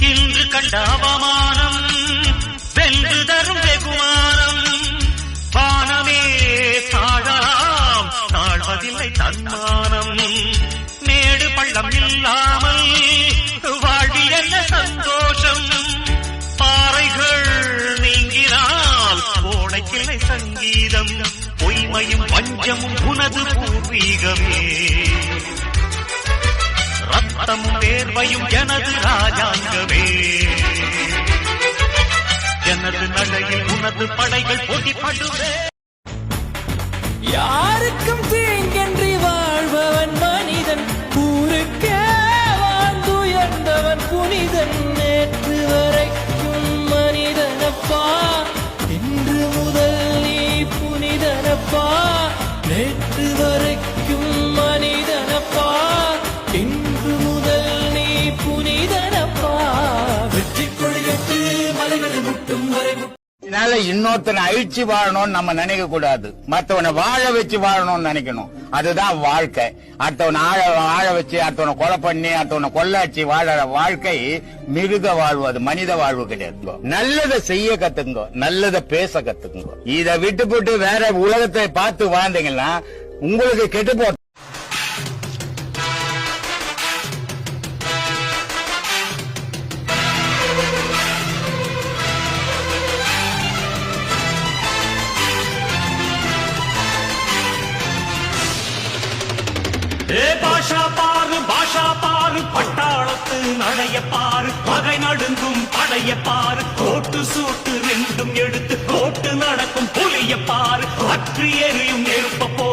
இன்று கண்ட அவமானம் வென்று தரும் வெகுமானம். வானமே தாழலாம் தாழ்வதில்லை தன்மானம். மேடு பள்ளம் இல்லாமல் வாழ்வி என்ன சந்தோஷம்? பாறைகள் நீங்கினால் ஓடைக்கில்லை சங்கீதம் பொய்மையும் பஞ்சமும் உனது பூர்வீகமே. ரத்தமும் எனது ராஜாங்கமே. எனது நடையில் உனது படைகள் போட்டிப்படுவே. யாருக்கு அதனால இன்னொருத்தனை அழிச்சு வாழணும்னு நம்ம நினைக்க கூடாது. மத்தவனை வாழ வச்சு வாழணும்னு நினைக்கணும். அதுதான் வாழ்க்கை. அடுத்தவனை ஆழ வாழ வச்சு அடுத்தவனை கொலை பண்ணி அடுத்தவனை கொள்ளாச்சு வாழற வாழ்க்கை மிருக வாழ்வு. அது மனித வாழ்வு கிடையாது நல்லதை செய்ய கத்துங்க நல்லதை பேச கத்துக்குங்க. இதை விட்டு போட்டு வேற உலகத்தை பார்த்து வாழ்ந்தீங்கன்னா உங்களுக்கு கெட்டு போ ஏ பாஷா பாரு பாஷா பாரு பட்டாளத்து நடைய பாரு பகை நடுங்கும் படைய பாரு கோட்டு சூட்டு ரெண்டும் எடுத்து கோட்டு நடக்கும் புளிய பாரு அற்றி எரியும் நெருப்ப போ